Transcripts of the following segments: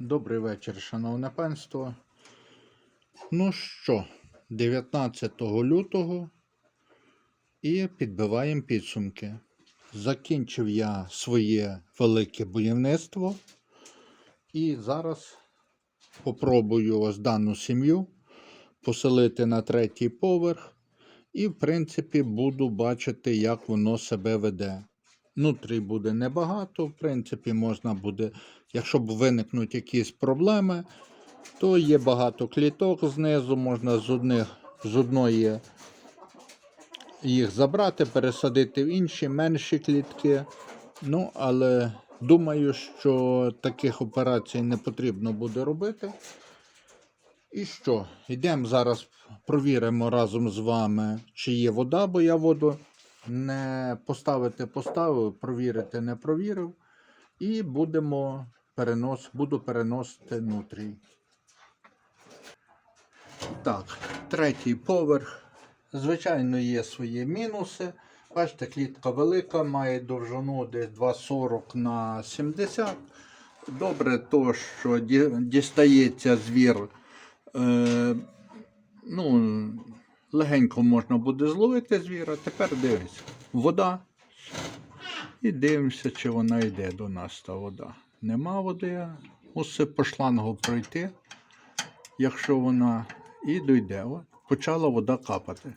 Добрий вечір, шановне панство. Ну що, 19 лютого і підбиваємо підсумки. Закінчив я своє велике будівництво. І зараз попробую ось дану сім'ю поселити на третій поверх. І, в принципі, буду бачити, як воно себе веде. Внутрі буде небагато, в принципі, можна буде, якщо б виникнуть якісь проблеми, то є багато кліток знизу, можна з, одних, з одної їх забрати, пересадити в інші менші клітки. Ну, але думаю, що таких операцій не потрібно буде робити. І що? Йдемо зараз, провіримо разом з вами, чи є вода, бо я воду не поставити поставив, провірити не провірив. І будемо перенос, буду переносити внутрі. Так, третій поверх. Звичайно, є свої мінуси. Бачите, клітка велика, має довжину десь 2,40 на 70. Добре, то, що дістається звір. Е, ну, легенько можна буде зловити звіра. Тепер дивись, вода. І дивимося, чи вона йде до нас та вода. Нема води, усе по шлангу пройти, якщо вона і дойде. Почала вода капати.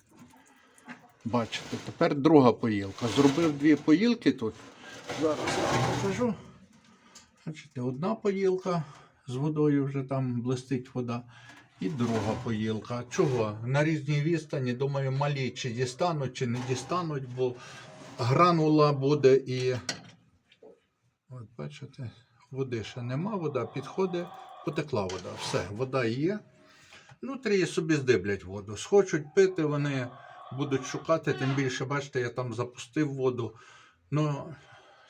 Бачите, тепер друга поїлка. Зробив дві поїлки тут. Зараз я покажу. Бачите, одна поїлка з водою вже там блистить вода. І друга поїлка. Чого? На різній відстані, думаю, малі чи дістануть, чи не дістануть, бо гранула буде і. От бачите, води ще нема, вода підходить, потекла вода. Все, вода є. Внутрі собі здиблять воду. Схочуть пити, вони будуть шукати, тим більше, бачите, я там запустив воду. Ну,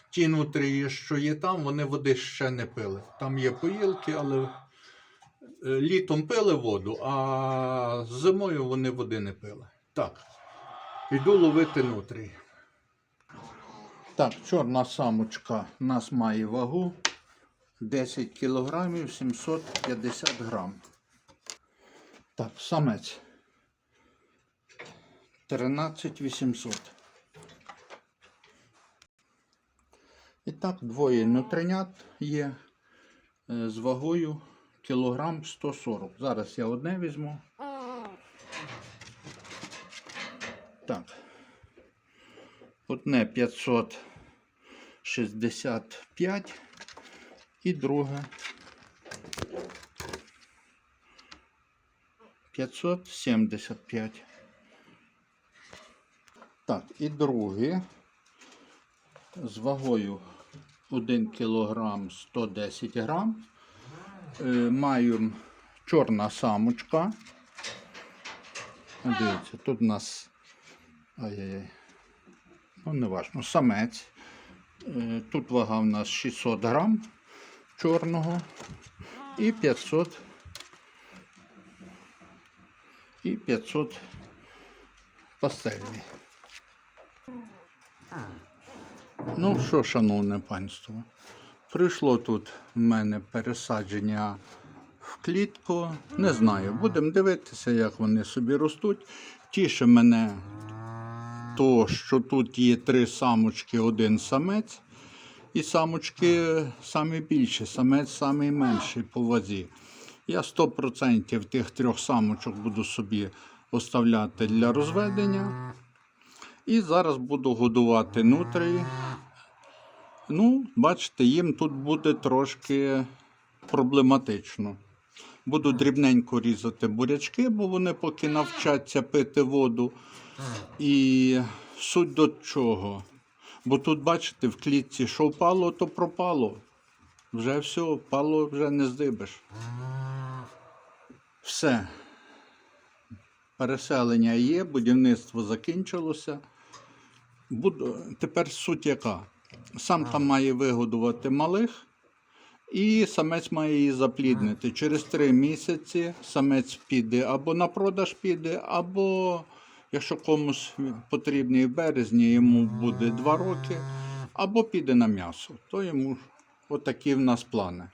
ті нутрії, що є там, вони води ще не пили. Там є поїлки, але літом пили воду, а зимою вони води не пили. Так, йду ловити нутрій. Так, чорна самочка у нас має вагу 10 кілограмів 750 грам. Так, самець 13 800. І так, двоє нутринят є е, з вагою кілограм 140. Зараз я одне візьму. Так. Одне 565 і друге 575. Так, і друге з вагою 1 кг 110 грам. Е, Маю чорна самочка. Дивіться, тут у нас ай-яй-яй. Ну, не важно, самець. Е, Тут вага в нас 600 грам чорного і 500 і 500 пастельний. Ну що, шановне панство, прийшло тут в мене пересадження в клітку. Не знаю, будемо дивитися, як вони собі ростуть. Тіше мене то, що тут є три самочки, один самець. І самочки самі більші, самець самий менший по вазі. Я 100% тих трьох самочок буду собі оставляти для розведення. І зараз буду годувати нутрії. Ну, бачите, їм тут буде трошки проблематично. Буду дрібненько різати бурячки, бо вони поки навчаться пити воду. І суть до чого? Бо тут, бачите, в клітці, що впало, то пропало. Вже все, впало вже не здибиш. Все. Переселення є, будівництво закінчилося. Буду... Тепер суть яка? Самка має вигодувати малих, і самець має її запліднити. Через три місяці самець піде або на продаж піде, або якщо комусь потрібний в березні, йому буде два роки, або піде на м'ясо. То йому отакі в нас плани.